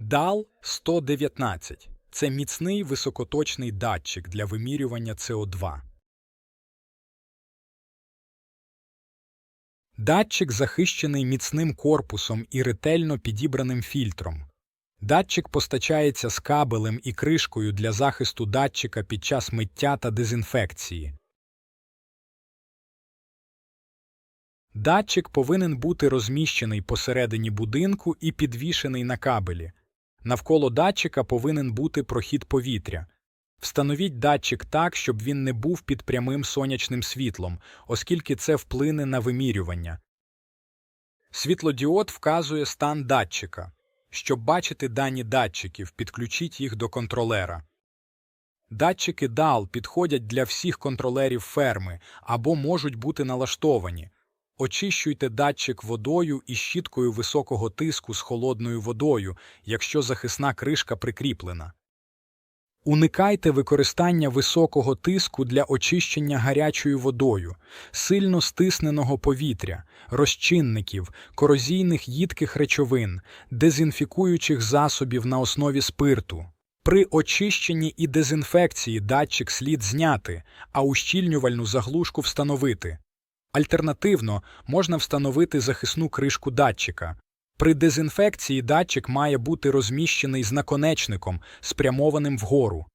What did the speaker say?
DAL 119 це міцний високоточний датчик для вимірювання СО2. Датчик захищений міцним корпусом і ретельно підібраним фільтром. Датчик постачається з кабелем і кришкою для захисту датчика під час миття та дезінфекції. Датчик повинен бути розміщений посередині будинку і підвішений на кабелі. Навколо датчика повинен бути прохід повітря. Встановіть датчик так, щоб він не був під прямим сонячним світлом, оскільки це вплине на вимірювання. Світлодіод вказує стан датчика. Щоб бачити дані датчиків, підключіть їх до контролера. Датчики DAL підходять для всіх контролерів ферми або можуть бути налаштовані. Очищуйте датчик водою і щіткою високого тиску з холодною водою, якщо захисна кришка прикріплена. Уникайте використання високого тиску для очищення гарячою водою, сильно стисненого повітря, розчинників, корозійних їдких речовин, дезінфікуючих засобів на основі спирту. При очищенні і дезінфекції датчик слід зняти, а ущільнювальну заглушку встановити. Альтернативно, можна встановити захисну кришку датчика. При дезінфекції датчик має бути розміщений з наконечником, спрямованим вгору.